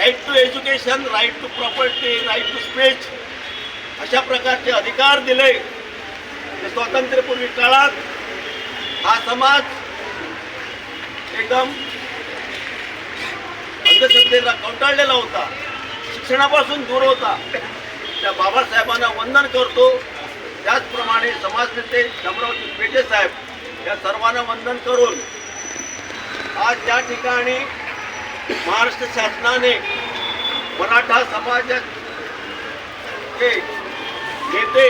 Right to education right to property right to speech अशा प्रकारचे अधिकार दिले. स्वातंत्र्यपूर्वी काळात हा समाज एकदम अंधश्रद्धेला कंटाळलेला होता. शिक्षणापासून दूर होता. त्या बाबासाहेबांना वंदन करतो. त्याचप्रमाणे समाजनेते शामराव पेटे साहेब या सर्वांना वंदन करून आज त्या ठिकाणी महाराष्ट्र शासनाने मराठा समाजाचे नेते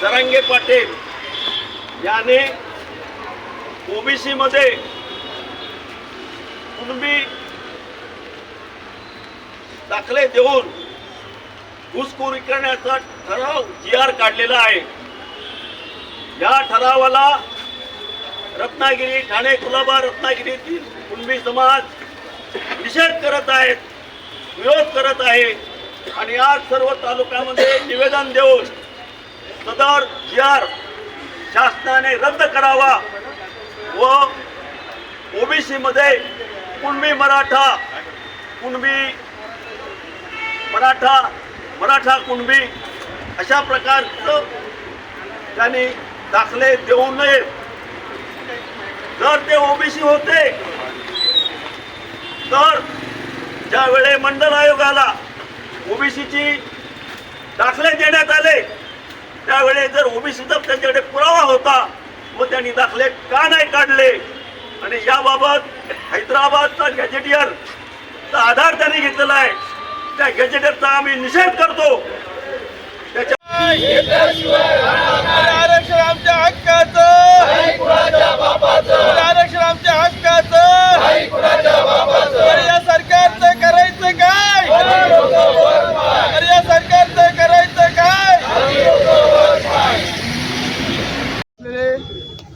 जरांगे पाटील याने ओबीसी मध्ये कुणबी दाखले देऊन घुसखोरी करण्याचा ठराव जी आर काढलेला आहे. या ठरावाला रत्नागिरी ठाणे कुलाबा रत्नागिरीतील कुणबी समाज निषेध करत आहेत विरोध करत आहे. आणि आज सर्व तालुक्यामध्ये निवेदन देऊन सदर जी आर शासनाने रद्द करावा व ओबीसीमध्ये कुणबी मराठा कुणबी मराठा मराठा कुणबी अशा प्रकारचं त्यांनी दाखले देऊ नये. जर ते ओबीसी होते तर ज्यावेळे मंडल आयोगाला ओबीसीची दाखले देण्यात आले त्यावेळे जर ओबीसीचा त्यांच्याकडे पुरावा होता मग त्यांनी दाखले का नाही काढले? आणि याबाबत हैदराबादचा गॅजेटियर आधार त्यांनी घेतलेला आहे. त्या गॅजेटियरचा आम्ही निषेध करतो. त्याच्या आरक्षण आमच्या हक्काचं आरक्षण आमच्या हक्काचं तर या सरकारचं करायचं काय तर या सरकारचं करायचं काय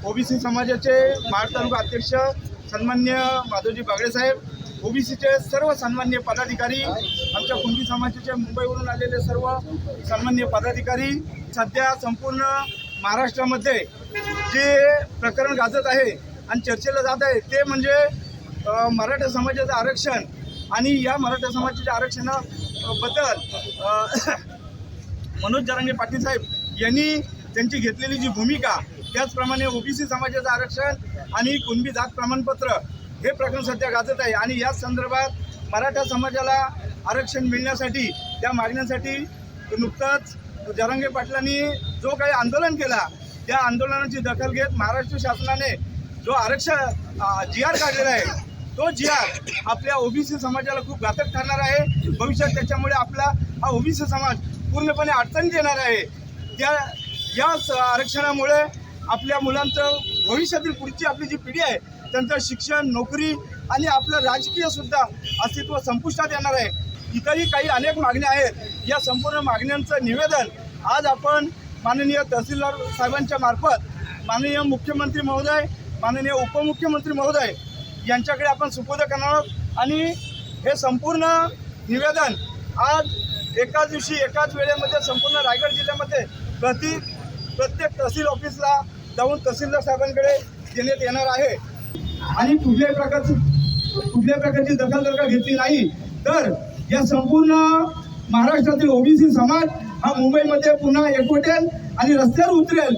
ओबीसी समाजाचे महाड तालुका अध्यक्ष सन्मान्य माधवजी बागडे साहेब ओबीसीचे सर्व सन्मान्य पदाधिकारी आमच्या कुणबी समाजाचे मुंबईवरून आलेले सर्व सन्मान्य पदाधिकारी सध्या संपूर्ण महाराष्ट्रामध्ये जे प्रकरण गाजत आहे आणि चर्चेला जात आहे ते म्हणजे मराठा समाजाचं आरक्षण आणि या मराठा समाजाच्या आरक्षणाबद्दल मनोज जरांगे पाटील साहेब यांनी त्यांची घेतलेली जी भूमिका त्याचप्रमाणे ओबीसी समाजाचं आरक्षण आणि कुणबी जात प्रमाणपत्र हे प्रकरण सध्या गाजत आहे. आणि याच संदर्भात मराठा समाजाला आरक्षण मिळण्यासाठी त्या मागण्यासाठी नुकताच जरांगे पाटलांनी जो काही आंदोलन केला त्या आंदोलनाची दखल घेत महाराष्ट्र शासनाने जो आरक्षण जी आर काढलेला आहे तो जी आर आपल्या ओबीसी समाजाला खूप घातक ठरणार आहे. भविष्यात त्याच्यामुळे आपला हा ओबीसी समाज पूर्णपणे अडचणीत येणार आहे. त्या या स- आरक्षणामुळे आपल्या मुलांचं भविष्यातील पुढची आपली जी पिढी आहे त्यांचं शिक्षण नोकरी आणि आपलं राजकीय सुद्धा अस्तित्व संपुष्टात येणार आहे. इतरही काही अनेक मागण्या आहेत. या संपूर्ण मागण्यांचं निवेदन आज आपण माननीय तहसीलदार साहेबांच्या मार्फत माननीय मुख्यमंत्री महोदय माननीय उपमुख्यमंत्री महोदय यांच्याकडे आपण सुपूर्द करणार आहोत. आणि हे संपूर्ण निवेदन आज एकाच दिवशी एकाच वेळेमध्ये संपूर्ण रायगड जिल्ह्यामध्ये प्रति प्रत्येक तहसील ऑफिसला जाऊन तहसीलदार साहेबांकडे देण्यात येणार आहे. आणि कुठल्याही प्रकारची कुठल्याही प्रकारची दखल जर का घेतली नाही तर या संपूर्ण महाराष्ट्रातील ओबीसी समाज हा मुंबईमध्ये पुन्हा एकवटेल आणि रस्त्यावर उतरेल.